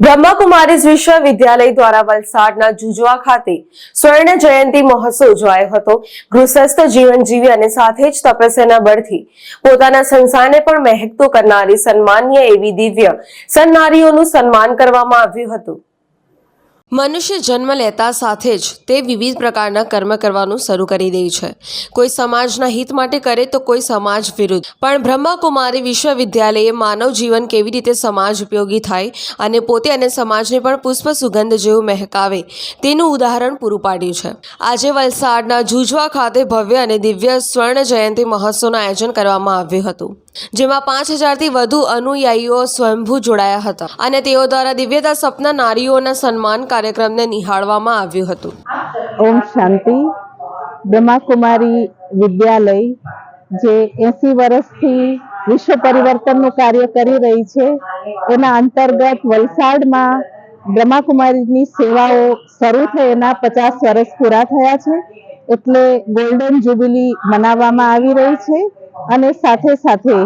બ્રહ્માકુમારીઝ વિશ્વવિદ્યાલય દ્વારા વલસાડના જુજવા ખાતે સ્વર્ણ જયંતિ મહોત્સવ ઉજવાયો હતો. ગૃહસ્થ જીવન જીવી અને સાથે જ તપસ્યાના બળથી પોતાના સંસારને પણ મહેકતો કરનારી સન્માનીય એવી દિવ્ય સન્નારીઓનું સન્માન કરવામાં આવ્યું હતું. મનુષ્ય જન્મ લેતા સાથે જ તે વિવિધ પ્રકારના કર્મ કરવાનું શરૂ કરી દે છે. કોઈ સમાજના હિત માટે કરે તો કોઈ સમાજ વિરુદ્ધ. પણ બ્રહ્માકુમારી વિશ્વવિદ્યાલયે માનવ જીવન કેવી રીતે સમાજ ઉપયોગી થાય અને પોતે અને સમાજને પણ પુષ્પ સુગંધ જેવું મહેકાવે તેનું ઉદાહરણ પૂરું પાડ્યું છે. આજે વલસાડના જુજવા ખાતે ભવ્ય અને દિવ્ય સ્વર્ણ જયંતિ મહોત્સવનું આયોજન કરવામાં આવ્યું હતું, જેમાં પાંચ હજારથી વધુ અનુયાયીઓ સ્વયંભૂ જોડાયા હતા અને તેઓ દ્વારા દિવ્યતા સપના નારીઓના સન્માન કાર્યક્રમને નિહાળવામાં આવ્યું હતું. ઓમ શાંતિ. બ્રહ્માકુમારી વિદ્યાલય, જે એસી વર્ષથી વિશ્વ પરિવર્તનનું કાર્ય કરી રહી છે, એના અંતર્ગત વલસાડમાં બ્રહ્માકુમારીની સેવાઓ શરૂ થઈ, એના પચાસ વર્ષ પૂરા થયા છે, એટલે ગોલ્ડન જ્યુબિલી મનાવવામાં આવી રહી છે, અને સાથે સાથે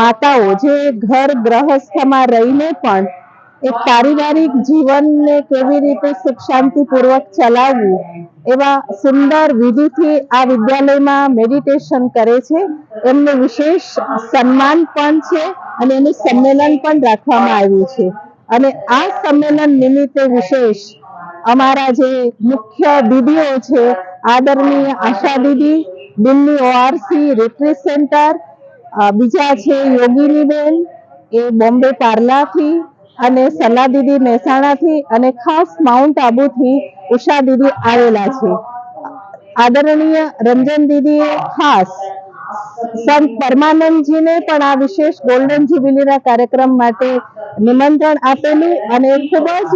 માતાઓ, જે ઘર ગ્રહસ્થમાં રહીને પણ એક પારિવારિક જીવનને કેવી રીતે સુખ શાંતિપૂર્વક ચલાવવું એવા સુંદર વિધિથી આ વિદ્યાલયમાં મેડિટેશન કરે છે. એમનું વિશેષ સન્માન પણ છે અને એનું સંમેલન પણ રાખવામાં આવ્યું છે. અને આ સંમેલન નિમિત્તે વિશેષ અમારા જે મુખ્ય દીદીઓ છે, આદરણીય આશા દીદી, દિલ્હી ઓઆરસી રિટ્રીટ સેન્ટર બીજા છે યોગીનીબેન, એ બોમ્બે પાર્લાથી અને સલા દીદી મહેસાણાથી અને ખાસ માઉન્ટ આબુથી ઉષા દીદી આવેલા છે. આદરણીય રંજન દીદીએ ખાસ, સંત પરમાનંદજીને પણ આ વિશેષ ગોલ્ડન જ્યુબિલીના કાર્યક્રમ માટે નિમંત્રણ આપેલું અને ખૂબ જ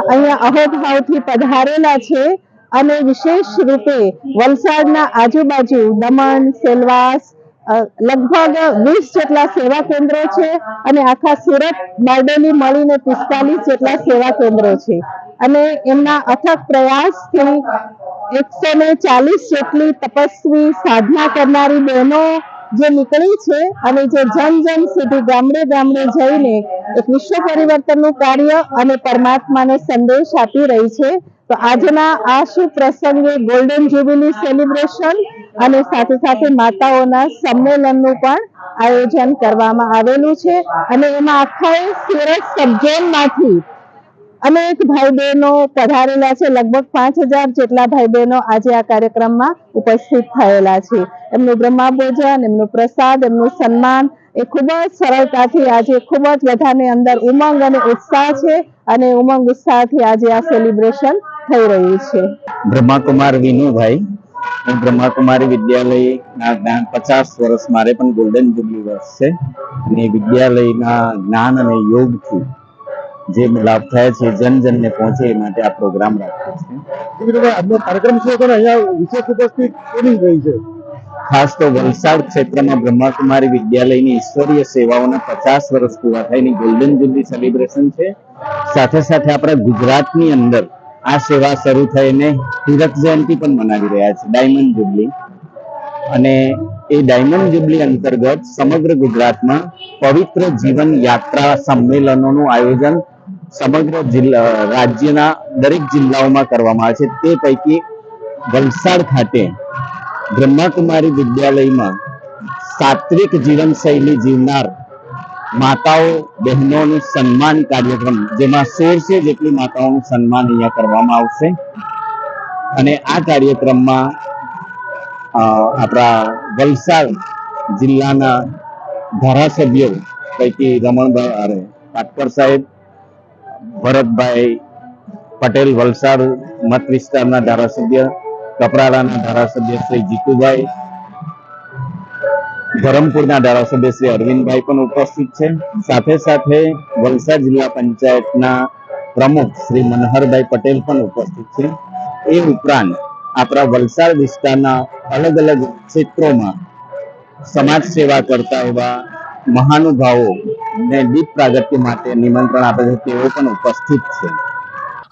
અહીંયા અહોભાવથી પધારેલા છે અને વિશેષ રૂપે વલસાડના આજુબાજુ દમણ, સેલવાસ લગભગ વીસ જેટલા સેવા કેન્દ્રો છે અને આખા સુરત બારડોલી મળીને પિસ્તાલીસ જેટલા સેવા કેન્દ્રો છે. અને એમના અથક પ્રયાસથી એકસો ને ચાલીસ જેટલી તપસ્વી સાધના કરનારી બહેનો જે નીકળી છે અને જે જન જન સુધી ગામડે ગામડે જઈને એક વિશ્વ પરિવર્તનનું કાર્ય અને પરમાત્માને સંદેશ આપી રહી છે. તો આજના આ શુભ પ્રસંગે ગોલ્ડન જ્યુબિલી સેલિબ્રેશન અને સાથે સાથે માતાઓના સંમેલનનું પણ આયોજન કરવામાં આવેલું છે. અને એમાં આખા સુરત સબઝોનમાંથી અનેક ભાઈ બહેનો પધારેલા છે. લગભગ પાંચ હજાર જેટલા ભાઈ બહેનો આજે આ કાર્યક્રમમાં ઉપસ્થિત થયેલા છે. એમનું બ્રહ્મા ભોજન એમનું પ્રસાદ, એમનું સન્માન એ ખૂબ જ સરળતાથી આજે ખૂબ જ બધાની અંદર ઉમંગ અને ઉત્સાહ છે અને ઉમંગ ઉત્સાહથી આજે આ સેલિબ્રેશન થઈ રહ્યું છે. બ્રહ્માકુમાર વિનુભાઈ હું બ્રહ્માકુમારી વિદ્યાલયના જ્ઞાન પચાસ વર્ષ મારે પણ ગોલ્ડન જુબલી વર્ષ છે. અને વિદ્યાલયના જ્ઞાન અને યોગથી જે લાભ થાય છે જન જનને પહોંચે એ માટે આ પ્રોગ્રામ રાખ્યો છે. આજનો કાર્યક્રમ છે પણ અહીંયા વિશેષ ઉપસ્થિત કોની રહી છે? ખાસ તો વલસાડ ક્ષેત્રમાં બ્રહ્માકુમારી વિદ્યાલયની ઈશ્વરીય સેવાઓના પચાસ વર્ષ પૂરા થઈને ગોલ્ડન જુબલી સેલિબ્રેશન છે. સાથે સાથે આપણા ગુજરાતની અંદર આ સેવા શરૂ થઈને હીરક જયંતિ પણ મનાવી રહ્યા છે, ડાયમંડ જુબલી. અને એ ડાયમંડ જુબલી અંતર્ગત સમગ્ર ગુજરાતમાં પવિત્ર જીવન યાત્રા સંમેલનોનું આયોજન સમગ્ર જિલ્લા, રાજ્યના દરેક જિલ્લાઓમાં કરવામાં આવે છે. તે પૈકી વલસાડ ખાતે બ્રહ્માકુમારી વિદ્યાલયમાં સાત્વિક જીવનશૈલી જીવનાર માતાઓ, બહેનોનું સન્માન કાર્યક્રમ, જેમાં સોળસો જેટલી માતાઓનું સન્માન અહીંયા કરવામાં આવશે. અને આ કાર્યક્રમમાં આપણા વલસાડ જિલ્લાના ધારાસભ્યો પૈકી રમણભાઈ, અરે પાટકર સાહેબ, ભરતભાઈ પટેલ, વલસાડ મત વિસ્તારના ધારાસભ્ય, કપરાડાના ધારાસભ્ય શ્રી જીતુભાઈ ધરમપુરના ધારાસભ્ય શ્રી અરવિંદભાઈ પણ ઉપસ્થિત છે. સાથે સાથે વલસાડ જિલ્લા પંચાયતના પ્રમુખ શ્રી મનહરભાઈ પટેલ પણ ઉપસ્થિત છે. એ ઉપરાંત આપણા વલસાડ વિસ્તારના અલગ અલગ ક્ષેત્રોમાં સમાજ સેવા કરતા એવા મહાનુભાવો ને દીપ પ્રાગટ્ય માટે નિમંત્રણ આપે છે તેઓ પણ ઉપસ્થિત છે.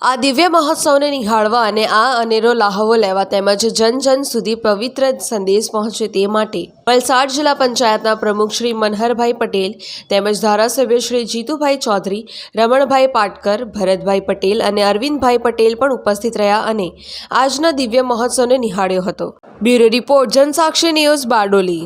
આ દિવ્ય મહોત્સવને નિહાળવા અને આ અનેરો લાહવો લેવા તેમજ જન જન સુધી પવિત્ર સંદેશ પહોંચે તે માટે વલસાડ જિલ્લા પંચાયતના પ્રમુખ શ્રી મનહરભાઈ પટેલ તેમજ ધારાસભ્ય શ્રી જીતુભાઈ ચૌધરી, રમણભાઈ પાટકર, ભરતભાઈ પટેલ અને અરવિંદભાઈ પટેલ પણ ઉપસ્થિત રહ્યા અને આજના દિવ્ય મહોત્સવને નિહાળ્યો હતો. Bureau report Jansakshi news Bardoli.